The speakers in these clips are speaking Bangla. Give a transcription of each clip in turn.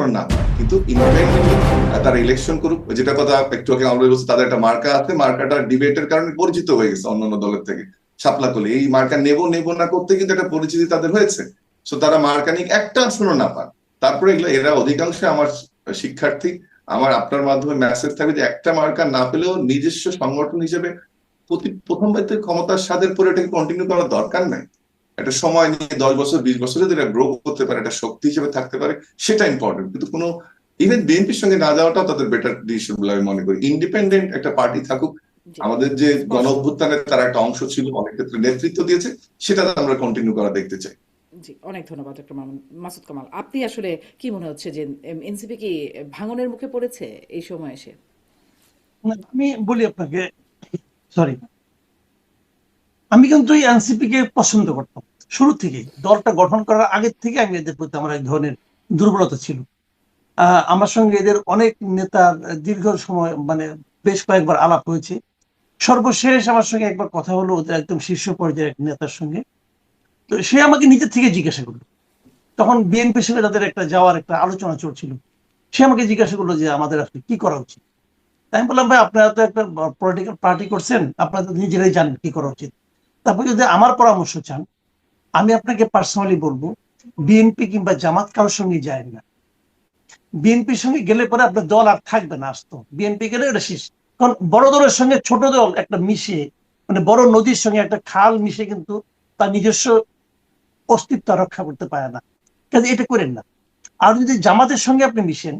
না। কিন্তু ইন্ডিপেন্ডেন্টলি তারা ইলেকশন করুক যেটা কথা একটু আগে আমরা বলছি, তাদের একটা মার্কা আছে, মার্কাটা ডিবেটের কারণে পরিচিত হয়ে গেছে দলের থেকে। এই মার্কা না করতে কিন্তু একটা পরিচিতি তাদের হয়েছে। সো তারা মার্কা একটা না পান তারপরে এগুলো, এরা অধিকাংশ আমার শিক্ষার্থী, আমার আপনার মাধ্যমে মেসেজ থাকবে যে একটা মার্কা না পেলেও নিজস্ব সংগঠন হিসেবে প্রতি প্রথমবার ক্ষমতার স্বাদের পরে এটাকে কন্টিনিউ করার দরকার নাই। একটা সময় নিয়ে দশ বছর বিশ বছর যদি এটা গ্রো করতে পারে একটা শক্তি হিসেবে থাকতে পারে সেটা ইম্পর্টেন্ট কিন্তু কোনো ইভেন বিএনপির সঙ্গে না যাওয়াটাও তাদের বেটার ডিসিশন বলে আমি মনে করি। ইন্ডিপেন্ডেন্ট একটা পার্টি থাকুক আমাদের যে গণ অভ্যুত্থানের তারা একটা অংশ ছিল অনেক ক্ষেত্রে নেতৃত্ব দিয়েছে সেটা আমরা কন্টিনিউ করা দেখতে চাই। জি অনেক ধন্যবাদ ডক্টর মাসুদ কামাল। আপনি আসলে কি মনে হচ্ছে যে এনসিপি কি ভাঙনের মুখে পড়েছে এই সময় এসে? আমি বলি আপনাকে সরি আমি কিন্তু এই এনসিপি কে পছন্দ করতাম। শুরু থেকে দলটা গঠন করার আগের থেকে আমি এদের প্রতি আমার এক ধরনের দুর্বলতা ছিল। আমার সঙ্গে এদের অনেক নেতার দীর্ঘ সময় মানে বেশ কয়েকবার আলাপ হয়েছে। সর্বশেষ আমার সঙ্গে একবার কথা হলো ওদের একদম শীর্ষ পর্যায়ের এক নেতার সঙ্গে। তো সে আমাকে নিজের থেকে জিজ্ঞাসা করল। তখন বিএনপির সঙ্গে তাদের একটা যাওয়ার একটা আলোচনা চলছিল। সে আমাকে জিজ্ঞাসা করল যে, আমাদের আসলে কি করা উচিত? আমি বললাম, ভাই, আপনারা তো একটা পলিটিক্যাল পার্টি করছেন। আপনারা তো নিজেরাই জানেন কি করা উচিত। তারপর যদি আমার পরামর্শ চান, আমি আপনাকে পার্সোনালি বলব বিএনপি কিংবা জামাত কারোর সঙ্গে যায় না। বিএনপির সঙ্গে গেলে পরে আপনার দল আর থাকবে না আসতো। বিএনপি গেলে এটা শেষ। কারণ বড় দলের সঙ্গে ছোট দল একটা মিশে মানে বড় নদীর সঙ্গে একটা খাল মিশে কিন্তু তার নিজস্ব অস্তিত্ব রক্ষা করতে পারে না। কাজে এটা করেন না। আর যদি জামাতের সঙ্গে আপনি মিশেন,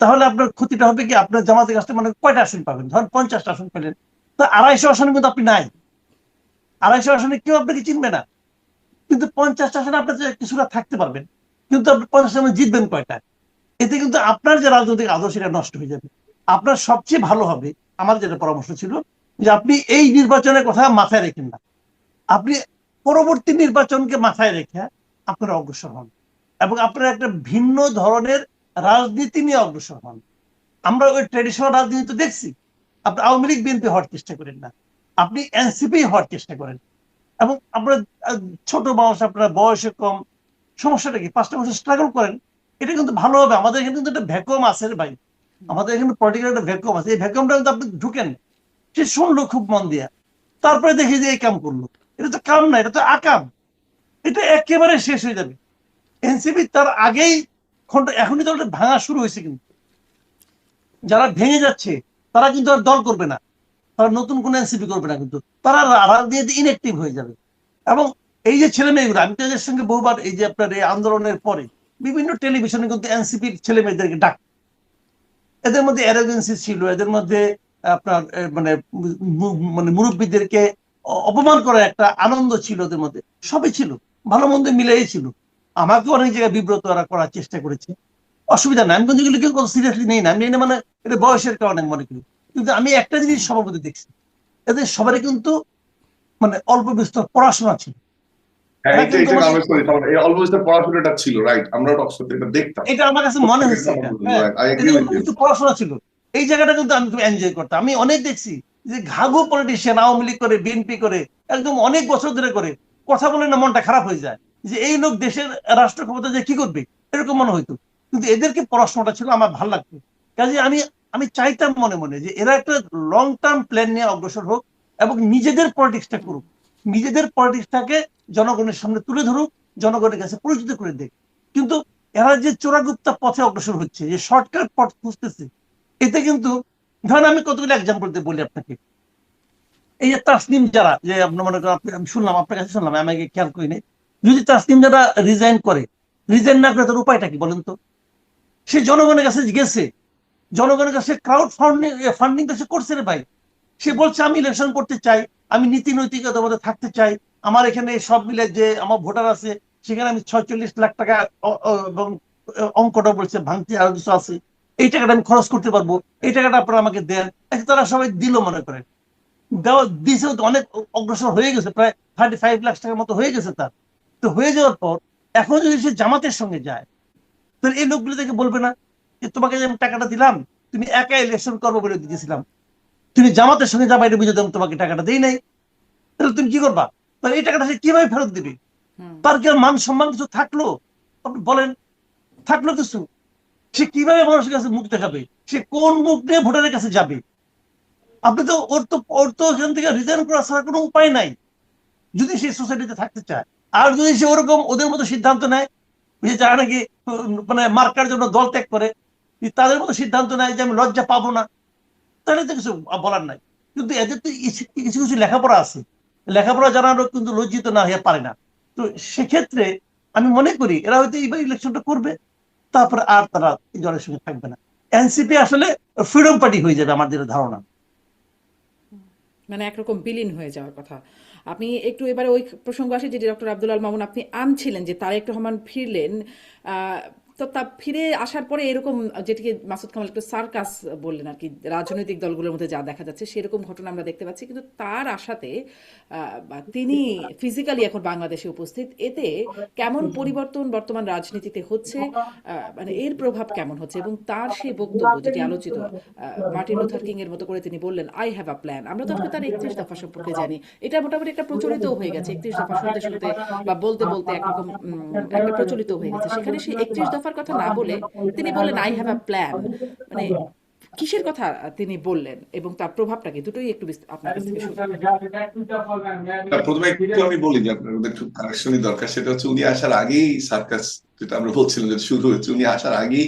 তাহলে আপনার ক্ষতিটা হবে কি? আপনার জামাতের কাছে মানে কয়টা আসন পাবেন? ধরেন পঞ্চাশটা আসন পেলেন। তো আড়াইশো আসন কিন্তু আপনি নাই। আড়াইশো আসনে কেউ আপনাকে চিনবে না। কিন্তু পঞ্চাশটা আসনে আপনার কিছুটা থাকতে পারবেন কিন্তু আপনি পঞ্চাশ আসনে জিতবেন কয়টা? এতে কিন্তু আপনার যে রাজনৈতিক আদর্শ এটা নষ্ট হয়ে যাবে। আপনার সবচেয়ে ভালো হবে, আমার যেটা পরামর্শ ছিল, যে আপনি এই নির্বাচনের কথা মাথায় রেখেন না। আপনি পরবর্তী নির্বাচনকে মাথায় রেখে আপনারা অগ্রসর হন এবং আপনারা একটা ভিন্ন ধরনের রাজনীতি নিয়ে অগ্রসর হন। আমরা ওই ট্রেডিশনাল রাজনীতি তো দেখছি। আপনি আওয়ামী লীগ, বিএনপি হওয়ার চেষ্টা করেন না। আপনি এনসিপি হওয়ার চেষ্টা করেন। এবং আপনার ছোট মানুষ আপনারা বয়সে কম সমস্যাটা কি? পাঁচটা বছর স্ট্রাগল করেন এটা কিন্তু ভালো হবে। আমাদের এখানে কিন্তু একটা ভ্যাকুয়াম আছে ভাই। আমাদের এখানে পলিটিক্যাল একটা ভ্যাকুয়াম আছে। এই ভ্যাকুয়ামটা কিন্তু আপনি ঢুকেন সে শুনলো খুব মন দিয়া। তারপরে দেখি যে এই কাম করল। এটা তো কাম না এটা তো আকাম। এটা একেবারে শেষ হয়ে যাবে। এনসিপি তার আগেই খন্ড এখনই দলটা ভাঙা শুরু হয়েছে কিন্তু। যারা ভেঙে যাচ্ছে তারা কিন্তু আর দল করবে না। তারা নতুন কোন এনসিপি করবে না কিন্তু। তারা রাজনীতি ইনএক্টিভ হয়ে যাবে। এবং এই যে ছেলে মেয়েগুলো আমি তো এদের সঙ্গে বহুবার এই যে আপনার এই আন্দোলনের পরে বিভিন্ন টেলিভিশনে কিন্তু এনসিপির ছেলে মেয়েদেরকে ডাক। এদের মধ্যে অ্যারোগেন্সি ছিল, এদের মধ্যে আপনার মানে মানে মুরব্বীদেরকে অপমান করার একটা আনন্দ ছিল ওদের মধ্যে। সবই ছিল, ভালো মন্দ মিলেই ছিল। আমাকে অনেক জায়গায় বিব্রত করার চেষ্টা করেছে। অসুবিধা নাই, আমি কিন্তু সিরিয়াসলি নেই না। আমি মানে এটা বয়সের কারণে মনে করি। কিন্তু আমি একটা জিনিস সভাপতি দেখছি। এদের সবারই কিন্তু মানে অল্প বিস্তর পড়াশোনা ছিল। হ্যাঁ হ্যাঁ, মনে হ্যাঁ পড়াশোনা ছিল। এই জায়গাটা কিন্তু আমি এনজয় করতাম। আমি অনেক দেখছি যে ঘাগু পলিটিশিয়ান আওয়ামী লীগ করে বিএনপি করে একদম অনেক বছর ধরে করে কথা বলে না মনটা খারাপ হয়ে যায় যে এই লোক দেশের রাষ্ট্র ক্ষমতা যে কি করবে? এরকম মনে হইতো। কিন্তু এদেরকে পড়াশোনাটা ছিল আমার ভালো লাগতো। কাজে আমি আমি চাইতাম মনে মনে যে এরা একটা লং টার্ম প্ল্যান নিয়ে অগ্রসর হোক এবং নিজেদের পলিটিক্সটা করুক। নিজেদের পলিটিক্সটাকে জনগণের সামনে তুলে ধরুক, জনগণের কাছে পরিচিত করে দেখ কিন্তু এরা যে চোরাগুপ্তা পথে অগ্রসর হচ্ছে, যে শর্টকাট পথ খুঁজতেছে, এতে কিন্তু ধরেন আমি কতগুলো এক্সাম্পল দিয়ে বলি আপনাকে। এই যে তাসনিম যারা, যে আপনার মনে করেন আমি শুনলাম, আপনার কাছে শুনলাম, আমি আগে খেয়াল করি নাই যদি তাসনিম যারা রিজাইন করে রিজাইন না করে তার উপায়টা কি বলেন তো? সে জনগণের কাছে গেছে জনগণের কাছে ক্রাউড ফান্ডিং ফান্ডিং কাছে করছে রে ভাই। সে বলছে, আমি ইলেকশন করতে চাই, আমি নীতি নৈতিকতার মধ্যে থাকতে চাই। আমার এখানে সব মিলে যে আমার ভোটার আছে, সেখানে আমি ছয়চল্লিশ লাখ টাকা এবং অঙ্কটা বলছে, ভাঙতি আরও কিছু আছে। এই টাকাটা আমি খরচ করতে পারব। এই টাকাটা আপনারা আমাকে দেন। তারা সবাই দিল মনে করেন দেওয়া, দিছে অনেক অগ্রসর হয়ে গেছে, প্রায় থার্টি ফাইভ লাখ টাকার মতো হয়ে গেছে তার। তো হয়ে যাওয়ার পর, এখন যদি সে জামাতের সঙ্গে যায়, তাহলে এই লোকগুলো থেকে বলবে না? যে তোমাকে যে আমি টাকাটা দিলাম তুমি একা ইলেকশন করব বলে দিয়েছিলাম তুমি জামাতের সঙ্গে যাবা এটা বুঝে তোমাকে টাকাটা দেই নাই। তাহলে তুমি কি করবা? তাহলে এই টাকাটা সে কীভাবে ফেরত দিবে? তার কি মান সম্মান কিছু থাকল? আপনি বলেন থাকল কিছু? সে কীভাবে মানুষের কাছে মুখ দেখাবে? সে কোন মুখ নিয়ে ভোটারের কাছে যাবে? আপনি তো ওর তো ওর তো এখান থেকে রিজাইন করা ছাড়া কোনো উপায় নাই। যদি সে সোসাইটিতে থাকতে চায় আর যদি সে ওরকম ওদের মতো সিদ্ধান্ত নেয় যে যারা নাকি মানে মার্কার জন্য দল ত্যাগ করে তাদের মতো সিদ্ধান্ত নেয় যে আমি লজ্জা পাবো না। তাহলে তো কিছু বলার নাই। কিন্তু এদের তো কিছু কিছু লেখাপড়া আছে। লেখাপড়া জানানো কিন্তু লজ্জিত না হয়ে পারে না। তো সেক্ষেত্রে আমি মনে করি এরা হয়তো এইবার ইলেকশনটা করবে, তারপরে আর তারা এই দলের সঙ্গে থাকবে না। এনসিপি আসলে ফ্রিডম পার্টি হয়ে যাবে আমাদের ধারণা। মানে একরকম বিলীন হয়ে যাওয়ার কথা। আপনি একটু এবারে ওই প্রসঙ্গ আসে যে ডক্টর আব্দুল আল মামুন আপনি আনছিলেন যে তারেক রহমান ফিরলেন তো তা ফিরে আসার পরে এরকম, যেটিকে মাসুদ কামাল একটু সার্কাস বললেন আর কি, রাজনৈতিক দলগুলোর মধ্যে যা দেখা যাচ্ছে সেরকম ঘটনা আমরা দেখতে পাচ্ছি। কিন্তু তার আশাতে তিনি ফিজিক্যালি এখন বাংলাদেশে উপস্থিত। এতে কেমন পরিবর্তন বর্তমান রাজনীতিতে হচ্ছে? মানে এর প্রভাব কেমন হচ্ছে? এবং তার সেই বক্তব্য যেটি আলোচিত মার্টিন লুথার কিং এর মতো করে তিনি বললেন আই হ্যাভ আ প্ল্যান আমরা তো তার একত্রিশ দফা সম্পর্কে জানি। এটা মোটামুটি একটা প্রচলিত হয়ে গেছে, একত্রিশ দফা শুনতে শুনতে বা বলতে বলতে একরকম একটা প্রচলিত হয়ে গেছে। সেখানে সেই একত্রিশ দফার কথা না বলে তিনি বললেন আই হ্যাভ আ প্ল্যান মানে কিসের কথা তিনি বললেন এবং তার প্রভাবটা কি? দুটোই একটু আপনার কাছ থেকে প্রথমে একটু আমি বলি যে আপনার একটু কারেকশনই দরকার সেটা হচ্ছে উনি আসার আগেই সার্কাস যেটা আমরা বলছিলাম যে শুরু হয়েছে উনি আসার আগেই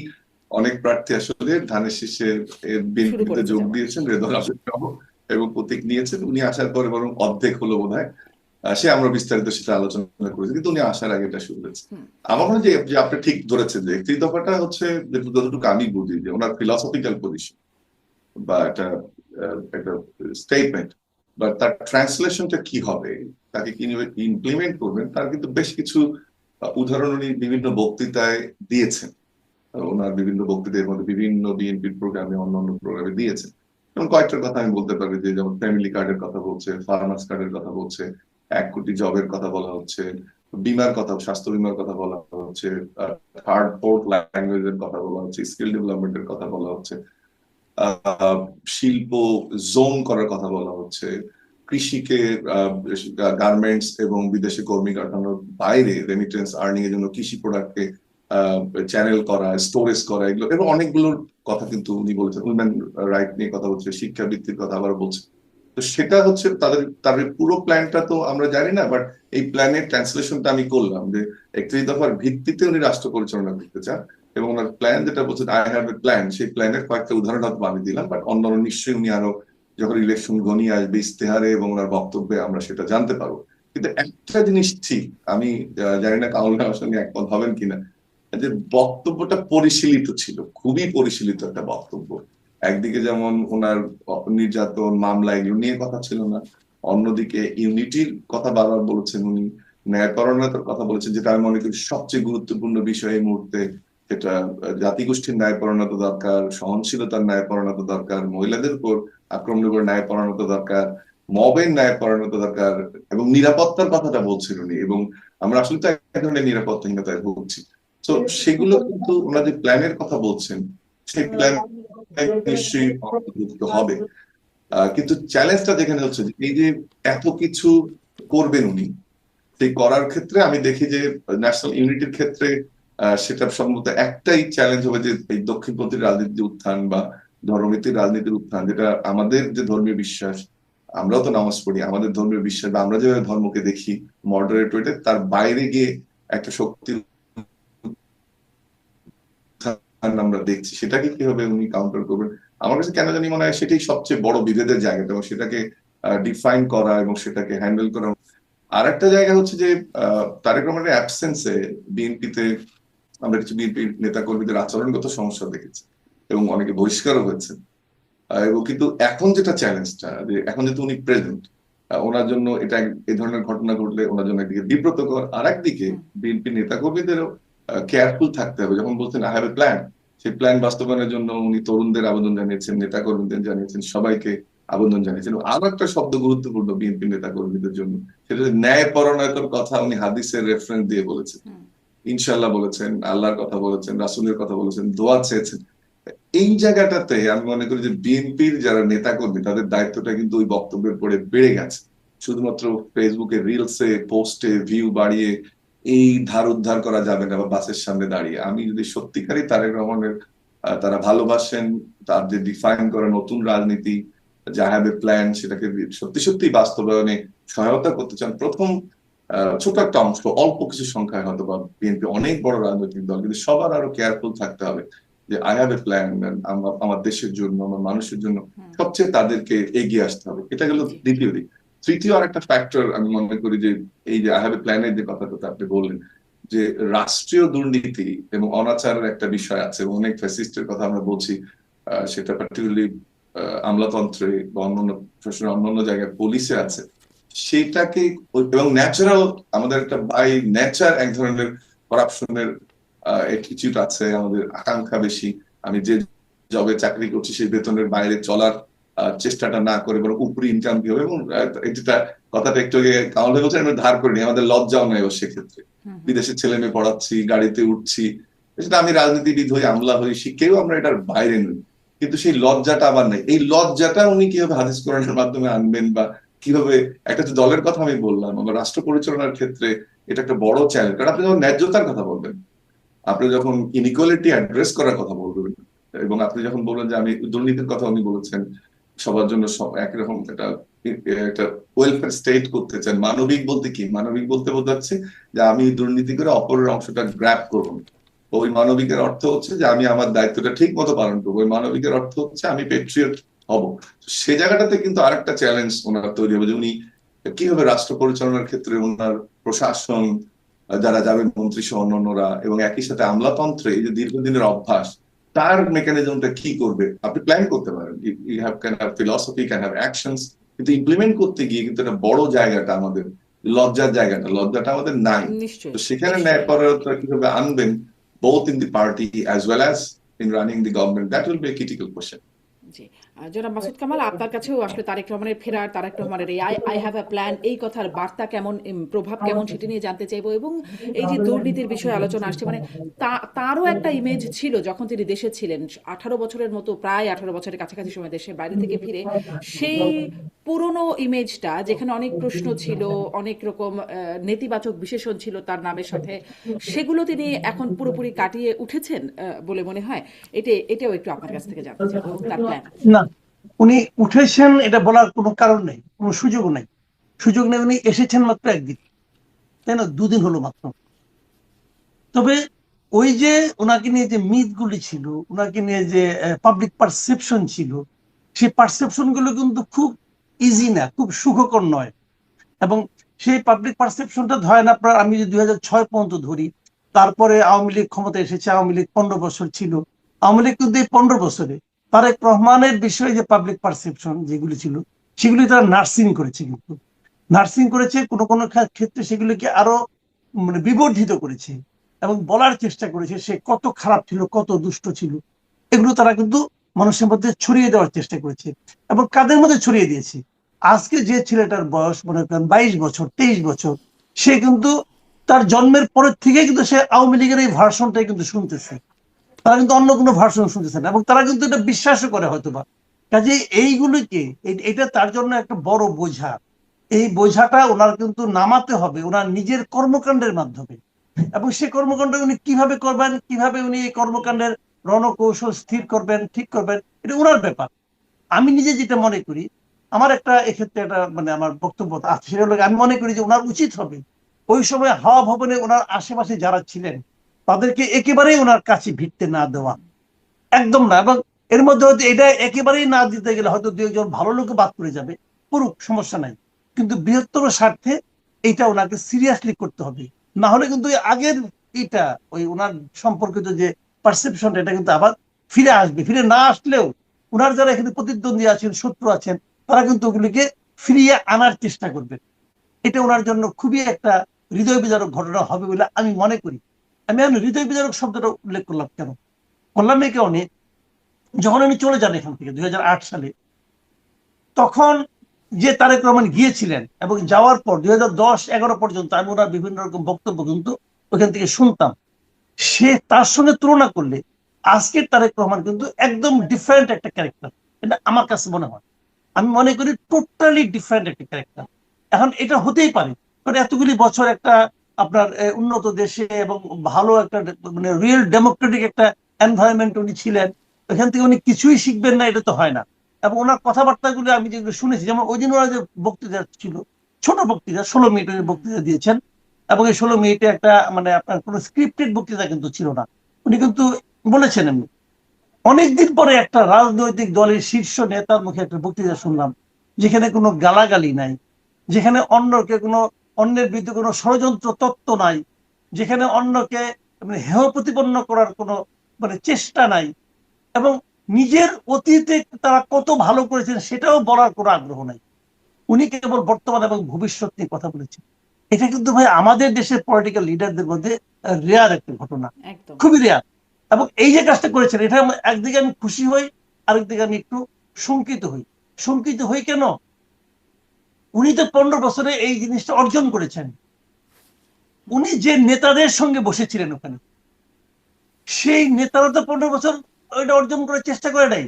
অনেক প্রার্থী আসলে ধানের শীর্ষে বিএনপিতে যোগ দিয়েছেন রেদল এবং প্রতীক নিয়েছেন। উনি আসার পরে বরং অর্ধেক হলো বোধ হয় সে আমরা বিস্তারিত সেটা আলোচনা করেছি কিন্তু উনি আসার আগে এটা শুরু হয়েছে আমার মনে হয় যে আপনি ঠিক ধরেছেন যে একত্রিশ দফাটা হচ্ছে যতটুকু আমি বুঝি যে ওনার ফিলসফিক্যাল পজিশন বা একটা একটা স্টেটমেন্ট বা তার ট্রান্সলেশনটা কি হবে তাকে কীভাবে ইমপ্লিমেন্ট করবেন তার কিন্তু বেশ কিছু উদাহরণ উনি বিভিন্ন বক্তৃতায় দিয়েছেন। ওনার বিভিন্ন বক্তৃতার মধ্যে বিভিন্ন বিএনপির প্রোগ্রামে অন্যান্য প্রোগ্রামে দিয়েছেন। যেমন কয়েকটার কথা আমি বলতে পারি যে যেমন ফ্যামিলি কার্ডের কথা বলছে ফার্মার্স কার্ডের কথা বলছে এক কোটি জবের কথা বলা হচ্ছে, বিমার কথা, স্বাস্থ্য বিমার কথা বলা হচ্ছে থার্ড ফোর্থ ল্যাঙ্গুয়েজের কথা বলা হচ্ছে স্কিল ডেভেলপমেন্টের কথা বলা হচ্ছে শিল্প জোন করার কথা বলা হচ্ছে, কৃষিকে গার্মেন্টস এবং বিদেশি কর্মী কাঠানোর বাইরে রেমিটেন্স আর্নিং এর জন্য কৃষি প্রোডাক্টকে চ্যানেল করা স্টোরেজ করা, এগুলো, এবং অনেকগুলোর কথা কিন্তু উনি বলেছেন। উইমেন রাইট নিয়ে কথা বলছে, শিক্ষাবৃত্তির কথা আবার বলছে। তো সেটা হচ্ছে তাদের তাদের পুরো প্ল্যানটা তো আমরা জানি না বাট এই প্ল্যানের ট্রান্সলেশনটা আমি করলাম যে একত্রিশ দফার ভিত্তিতে উনি রাষ্ট্র পরিচালনা করতে চান এবং ওনার প্ল্যান যেটা বলছেন আই হ্যাভ এ প্ল্যান সেই প্ল্যানের কয়েকটা উদাহরণ হয়তো আমি দিলাম বাট অন্যান্য নিশ্চয়ই উনি আরও যখন ইলেকশন ঘনিয়ে আসবে ইস্তেহারে এবং ওনার বক্তব্যে আমরা সেটা জানতে পারব। কিন্তু একটা জিনিস ঠিক, আমি জানি না কাউন্ট আমার সঙ্গে একমত হবেন কিনা, যে বক্তব্যটা পরিশীলিত ছিল, খুবই পরিশীলিত একটা বক্তব্য। একদিকে যেমন ওনার নির্যাতন মামলা এগুলো নিয়ে কথা ছিল না অন্যদিকে ইউনিটির কথা বারবার বলেছেন উনি ন্যায়পরণতার কথা বলেছেন যেটা আমি মনে করি সবচেয়ে গুরুত্বপূর্ণ বিষয় এই মুহূর্তে আহ, জাতিগোষ্ঠীর ন্যায়পরণতা দরকার সহনশীলতার ন্যায়পরণতা দরকার মহিলাদের উপর আক্রমণের উপর ন্যায়পরণতা দরকার মবের ন্যায়পরণতা দরকার এবং নিরাপত্তার কথাটা বলছেন উনি এবং আমরা আসলে তো এক ধরনের নিরাপত্তাহীনতায় ভুগছি। তো সেগুলো কিন্তু ওনার যে প্ল্যানের কথা বলছেন। সেই প্ল্যান নিশ্চয়ই অন্তর্ভুক্ত হবে। কিন্তু চ্যালেঞ্জটা যেখানে হচ্ছে এই যে এত কিছু করবেন উনি, সেই করার ক্ষেত্রে আমি দেখি যে ন্যাশনাল ইউনিটির ক্ষেত্রে সেটা সম্ভবত একটাই চ্যালেঞ্জ হবে যে, এই দক্ষিণপন্থী রাজনীতির উত্থান বা ধর্মনীতির রাজনীতির উত্থান, যেটা আমাদের যে ধর্মীয় বিশ্বাস, আমরাও তো নামাজ পড়ি, আমাদের ধর্মীয় বিশ্বাস বা আমরা যেভাবে ধর্মকে দেখি মডারেট ওয়েটে তার বাইরে গিয়ে একটা শক্তির আমরা দেখছি সেটাকে কীভাবে উনি কাউন্টার করবেন? আমার কাছে কেন জানি মনে হয় সেটাই সবচেয়ে বড় বিভেদের জায়গাটা এবং সেটাকে ডিফাইন করা এবং সেটাকে হ্যান্ডেল করা। আর একটা জায়গা হচ্ছে যে তারেক রহমানের অ্যাবসেন্সে বিএনপিতে আমরা কিছু বিএনপি নেতা কর্মীদের আচরণগত সমস্যা দেখেছি এবং অনেকে বহিষ্কারও হয়েছে। এবং কিন্তু এখন যেটা চ্যালেঞ্জটা যে এখন যেহেতু উনি প্রেজেন্ট ওনার জন্য এটা এই ধরনের ঘটনা ঘটলে ওনার জন্য একদিকে বিব্রতকর আর একদিকে বিএনপি নেতা কর্মীদেরও কেয়ারফুল থাকতে হবে। যখন বলছেন আই হ্যাভ এ প্ল্যান সেই প্ল্যান বাস্তবায়নের জন্য উনি তরুণদের আবেদন জানিয়েছেন নেতা কর্মীদের জানিয়েছেন সবাইকে আবেদন জানিয়েছেন। আরও একটা শব্দ গুরুত্বপূর্ণ বিএনপি নেতা কর্মীদের জন্য সেটা ন্যায় পরণয়তর কথা উনি হাদিসের রেফারেন্স দিয়ে বলেছেন। ইনশাল্লাহ বলেছেন আল্লাহর কথা বলেছেন রাসুলের কথা বলেছেন দোয়া চেয়েছেন। এই জায়গাটাতে আমি মনে করি যে বিএনপির যারা নেতা কর্মী তাদের দায়িত্বটা কিন্তু ওই বক্তব্যের পরে বেড়ে গেছে। শুধুমাত্র ফেসবুকে রিলসে পোস্টে ভিউ বাড়িয়ে এই ধার উদ্ধার করা যাবে না বা বাসের সামনে দাঁড়িয়ে। আমি যদি সত্যিকারই তারেক রহমানের তারা ভালোবাসেন তাদের ডিফাইন করা নতুন রাজনীতি যা হ্যাভ এ প্ল্যান সেটাকে সত্যি সত্যি বাস্তবায়নে সহায়তা করতে চান প্রথম ছোট একটা অংশ অল্প কিছু সংখ্যায় হয়তো বা বিএনপি অনেক বড় রাজনৈতিক দল কিন্তু সবার আরও কেয়ারফুল থাকতে হবে যে আই হ্যাভ এ প্ল্যান আমার দেশের জন্য আমার মানুষের জন্য সবচেয়ে তাদেরকে এগিয়ে আসতে হবে। এটা গেল দ্বিতীয় দিক। তৃতীয় আর একটা ফ্যাক্টর আমি মনে করি যে এই যে এ প্ল্যানের যে কথাটা আপনি বললেন, যে রাষ্ট্রীয় দুর্নীতি এবং অনাচারের একটা বিষয় আছে অনেক ফ্যাসিস্টের কথা আমরা বলছি সেটা পার্টিকুলারলি আমলাতন্ত্রে বা অন্যান্য প্রশাসনের অন্যান্য জায়গায় পুলিশে আছে। সেটাকে এবং ন্যাচারাল আমাদের একটা বাই নেচার এক ধরনের করাপশনের অ্যাটিটিউড আছে, আমাদের আকাঙ্ক্ষা বেশি। আমি যে জবে চাকরি করছি, সেই বেতনের বাইরে চলার চেষ্টাটা না করে বরং উপরি ইনকাম দিয়ে হবে এবং এটা কথাটা একটু আগে কামাল আমরা ধার করিনি আমাদের লজ্জাও নেই সেক্ষেত্রে। বিদেশের ছেলে মেয়ে পড়াচ্ছি গাড়িতে উঠছি সেটা আমি রাজনীতিবিদ হই আমলা হই কেউ আমরা এটার বাইরে নই। কিন্তু সেই লজ্জাটা আবার নেই। এই লজ্জাটা উনি কীভাবে হাদিস কোরআনের মাধ্যমে আনবেন বা কীভাবে একটা যে দলের কথা আমি বললাম আমার রাষ্ট্র পরিচালনার ক্ষেত্রে এটা একটা বড় চ্যালেঞ্জ কারণ আপনি যখন ন্যায্যতার কথা বলবেন আপনি যখন ইনইকুয়ালিটি অ্যাড্রেস করার কথা বলবেন এবং আপনি যখন বললেন যে আমি দুর্নীতির কথা উনি বলেছেন সবার জন্য একরকম একটা একটা ওয়েলফেয়ার স্টেট করতে চান। মানবিক বলতে কি? মানবিক বলতে বোঝাচ্ছে যে আমি দুর্নীতি করে অপরের অংশটা গ্র্যাপ করব। ওই মানবিকের অর্থ হচ্ছে যে আমি আমার দায়িত্বটা ঠিক মতো পালন করব। ওই মানবিকের অর্থ হচ্ছে আমি পেট্রিয়ট হব। সে জায়গাটাতে কিন্তু আরেকটা চ্যালেঞ্জ ওনার তৈরি হবে যে উনি কীভাবে রাষ্ট্র পরিচালনার ক্ষেত্রে ওনার প্রশাসন, যারা যাবেন মন্ত্রী সহ অন্যান্যরা এবং একই সাথে আমলাতন্ত্রে এই যে দীর্ঘদিনের অভ্যাস তার মেকানিজমটা কি করবে? আপনি প্ল্যান করতে পারেন। You have can have philosophy can have actions কিন্তু ইমপ্লিমেন্ট করতে গিয়ে কিন্তু একটা বড় জায়গাটা আমাদের লজ্জার জায়গাটা লজ্জাটা আমাদের নাই। তো সেখানে ন্যায় ন্যায়পরায়ণতা কীভাবে আনবেন both in the party as well as in running the government that will be critical critical জনাব মাসুদ কামাল, আপনার কাছেও আসলে তারেক রহমানের ফেরার, তারেক রহমানের এই আই হ্যাভ আ প্ল্যান এই কথার বার্তা কেমন প্রভাব কেমন সেটা নিয়ে জানতে চাইব এবং এই যে দুর্নীতির বিষয়ে আলোচনা আসছে মানে তারও একটা ইমেজ ছিল যখন তিনি দেশে ছিলেন, আঠারো বছরের মতো, প্রায় আঠারো বছরের কাছাকাছি সময় দেশে বাইরে থেকে ফিরে, সেই পুরনো ইমেজটা যেখানে অনেক প্রশ্ন ছিল অনেক রকম আহ, নেতিবাচক বিশেষণ ছিল তার নামের সাথে সেগুলো তিনি এখন পুরোপুরি কাটিয়ে উঠেছেন বলে মনে হয়। এটা এটাও একটু আপনার কাছ থেকে জানতে এবং তার প্ল্যান না উনি উঠেছেন এটা বলার কোনো কারণ নেই কোনো সুযোগও নেই। সুযোগ নেই উনি এসেছেন মাত্র একদিন। তাই না? দুদিন হলো মাত্র। তবে ওই যে ওনাকে নিয়ে যে মিথগুলি ছিল ওনাকে নিয়ে যে পাবলিক পারসেপশন ছিল সেই পারসেপশনগুলো কিন্তু খুব ইজি না, খুব সুখকর নয়। এবং সেই পাবলিক পারসেপশনটা ধরেন আপনার, আমি যদি দুই হাজার ছয় পর্যন্ত ধরি, তারপরে আওয়ামী লীগ ক্ষমতা এসেছে, আওয়ামী লীগ পনেরো বছর ছিল। আওয়ামী লীগ কিন্তু এই পনেরো বছরে তারেক রহমানের বিষয়ে যে পাবলিক পারসেপশন যেগুলি ছিল, সেগুলি তারা নার্সিং করেছে কিন্তু। নার্সিং করেছে, কোনো কোনো ক্ষেত্রে সেগুলিকে আরও মানে বিবর্ধিত করেছে এবং বলার চেষ্টা করেছে, সে কত খারাপ ছিল, কত দুষ্ট ছিল। এগুলো তারা কিন্তু মানুষের মধ্যে ছড়িয়ে দেওয়ার চেষ্টা করেছে এবং কাদের মধ্যে ছড়িয়ে দিয়েছে? আজকে যে ছেলেটার বয়স, মনে করেন বাইশ বছর, তেইশ বছর, সে কিন্তু তার জন্মের পরের থেকে কিন্তু সে আওয়ামী লীগের এই ভার্সনটাই কিন্তু শুনতেছে। তারা কিন্তু অন্য কোনো ভার্সন শুনতেছে না এবং তারা কিন্তু এটা বিশ্বাসও করে হয়তোবা। কাজে এইগুলিকে, এই- এটা তার জন্য একটা বড় বোঝা। এই বোঝাটা ওনার কিন্তু নামাতে হবে, ওনার নিজের কর্মকাণ্ডের মাধ্যমে। এবং সে কর্মকাণ্ড উনি কীভাবে করবেন, কীভাবে উনি এই কর্মকাণ্ডের রণকৌশল স্থির করবেন, ঠিক করবেন, এটা ওনার ব্যাপার। আমি নিজে যেটা মনে করি, আমার একটা এক্ষেত্রে একটা মানে আমার বক্তব্য আছে আমি মনে করি যে ওনার উচিত হবে, ওই সময় হাওয়া ভবনে ওনার আশেপাশে যারা ছিলেন, তাদেরকে একেবারেই ওনার কাছে ভিড়তে না দেওয়া। একদম না, এবং এর মধ্যে হয়তো এটা একেবারেই না দিতে গেলে হয়তো দু একজন ভালো লোক বাদ পড়ে যাবে পুরো সমস্যা নাই। কিন্তু বৃহত্তর স্বার্থে এটা ওনাকে সিরিয়াসলি করতে হবে। না হলে কিন্তু আগের এটা, ওই ওনার সম্পর্কিত যে পারসেপশনটা এটা কিন্তু আবার ফিরে আসবে। ফিরে না আসলেও ওনার যারা এখানে প্রতিদ্বন্দ্বী আছেন, শত্রু আছেন, তারা কিন্তু ওগুলিকে ফিরিয়ে আনার চেষ্টা করবে এটা ওনার জন্য খুবই একটা হৃদয় বিদারক ঘটনা হবে বলে আমি মনে করি। আমি এখন হৃদয় বিদারক শব্দটা উল্লেখ করলাম কেন? করলাম এই কারণে, যখন উনি চলে যান এখান থেকে, দুই হাজার আট সালে, তখন যে তারেক রহমান গিয়েছিলেন এবং যাওয়ার পর, দুই হাজার দশ এগারো পর্যন্ত আমি ওনার বিভিন্ন রকম বক্তব্য কিন্তু ওখান থেকে শুনতাম। সে তার সঙ্গে তুলনা করলে আজকের তারেক রহমান কিন্তু একদম ডিফারেন্ট একটা ক্যারেক্টার এটা আমার কাছে মনে হয়। আমি মনে করি টোটালি ডিফারেন্ট একটা ক্যারেক্টার এখন এটা হতেই পারে। কারণ এতগুলি বছর একটা আপনার উন্নত দেশে এবং ভালো একটা মানে রিয়েল ডেমোক্রেটিক একটা এনভায়রনমেন্ট উনি ছিলেন এখান থেকে উনি কিছুই শিখবেন না, এটা তো হয় না। এবং ওনার কথাবার্তাগুলো আমি যেগুলো শুনেছি, যেমন ওই দিন ওনার যে বক্তৃতা ছিল, ছোট বক্তৃতা, ষোলো মিনিটের বক্তৃতা দিয়েছেন এবং এই ষোলো মিনিটে একটা মানে আপনার কোনো স্ক্রিপ্টেড বক্তৃতা কিন্তু ছিল না। উনি কিন্তু বলেছেন এমনি। অনেকদিন পরে একটা রাজনৈতিক দলের শীর্ষ নেতার মুখে একটা বক্তৃতা শুনলাম, যেখানে কোনো গালাগালি নাই, যেখানে অন্যকে কোনো অন্যের বিরুদ্ধে কোনো ষড়যন্ত্র তত্ত্ব নাই, যেখানে অন্যকে মানে হেয় প্রতিপন্ন করার কোনো মানে চেষ্টা নাই, এবং নিজের অতীতে তারা কত ভালো করেছেন সেটাও বলার কোনো আগ্রহ নাই। উনি কেবল বর্তমান এবং ভবিষ্যৎ নিয়ে কথা বলেছেন। এটা কিন্তু ভাই আমাদের দেশের পলিটিক্যাল লিডারদের মধ্যে রেয়ার একটা ঘটনা। খুবই রেয়ার এবং এই যে কাজটা করেছেন এটা একদিকে আমি খুশি হই আরেকদিকে আমি একটু শঙ্কিত হই। শঙ্কিত হই কেন? উনি তো পনেরো বছরে এই জিনিসটা অর্জন করেছেন। উনি যে নেতাদের সঙ্গে বসেছিলেন ওখানে সেই নেতারা তো পনেরো বছর ওইটা অর্জন করার চেষ্টা করে নাই।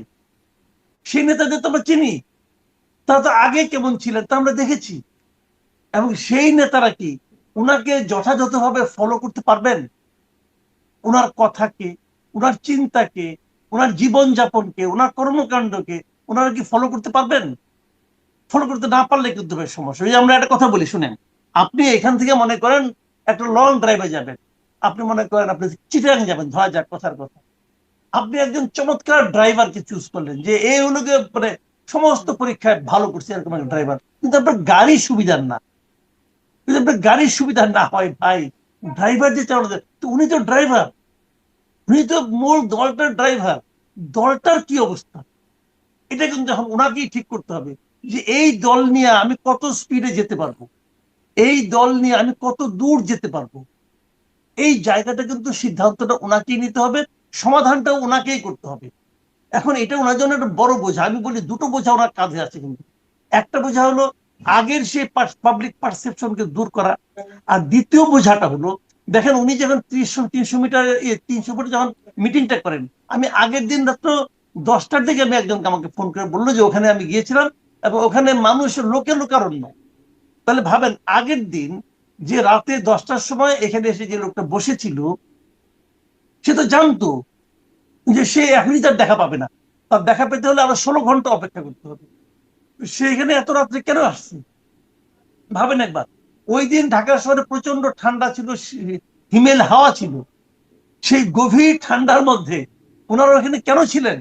সেই নেতাদের তো আমরা চিনি। তারা তো আগে কেমন ছিলেন তা আমরা দেখেছি। এবং সেই নেতারা কি? উনাকে যথাযথভাবে ফলো করতে পারবেন? ওনার কথাকে ওনার চিন্তাকে ওনার জীবনযাপনকে ওনার কর্মকাণ্ডকে ওনারা কি? ফলো করতে পারবেন? ফলো করতে না পারলে কিন্তু বেশ সমস্যা? এই যে আমরা একটা কথা বলি, শুনেন। আপনি এখান থেকে মনে করেন একটা লং ড্রাইভে যাবেন। আপনি মনে করেন আপনি চিটাং যাবেন, ধরা যাক কথার কথা। আপনি একজন চমৎকার ড্রাইভারকে চুজ করলেন, যে এই হলো মানে সমস্ত পরীক্ষায় ভালো করছে এরকম একটা ড্রাইভার কিন্তু আপনার গাড়ি সুবিধার না। আপনার গাড়ির সুবিধা না হয় ভাই। ড্রাইভার যে চালাতে তো উনি তো ড্রাইভার উনি তো মূল দলটার ড্রাইভার দলটার কি অবস্থা? এটা কিন্তু এখন ওনাকেই ঠিক করতে হবে যে এই দল নিয়ে আমি কত স্পিডে যেতে পারব? এই দল নিয়ে আমি কত দূর যেতে পারব? এই জায়গাটা কিন্তু সিদ্ধান্তটা ওনাকেই নিতে হবে, সমাধানটাও ওনাকেই করতে হবে। এখন এটা ওনার জন্য একটা বড় বোঝা। আমি বলি দুটো বোঝা ওনার কাঁধে আছে কিন্তু। একটা বোঝা হলো আগের সেই পাবলিক পারসেপশনকে দূর করা। আর দ্বিতীয় বোঝাটা হলো, দেখেন উনি যখন তিনশো তিনশো মিটার তিনশো ফুটে যখন মিটিংটা করেন, আমি আগের দিন রাত্র দশটার দিকে আমি একজনকে আমাকে ফোন করে বলল যে ওখানে আমি গিয়েছিলাম এবং ওখানে মানুষ লোকে লোকারণ্য। তাহলে ভাবেন, আগের দিন যে রাতে দশটার সময় এখানে এসে যে লোকটা বসেছিল, সে তো জানতো যে সে এখনই তার দেখা পাবে না। তার দেখা পেতে হলে আরও ষোলো ঘণ্টা অপেক্ষা করতে হবে। সে এখানে এত রাত্রে কেন আসছি ভাবেন একবার। ওই দিন ঢাকা শহরে প্রচণ্ড ঠান্ডা ছিল হিমেল হাওয়া ছিল। সেই গভীর ঠান্ডার মধ্যে ওনারা ওখানে কেন ছিলেন?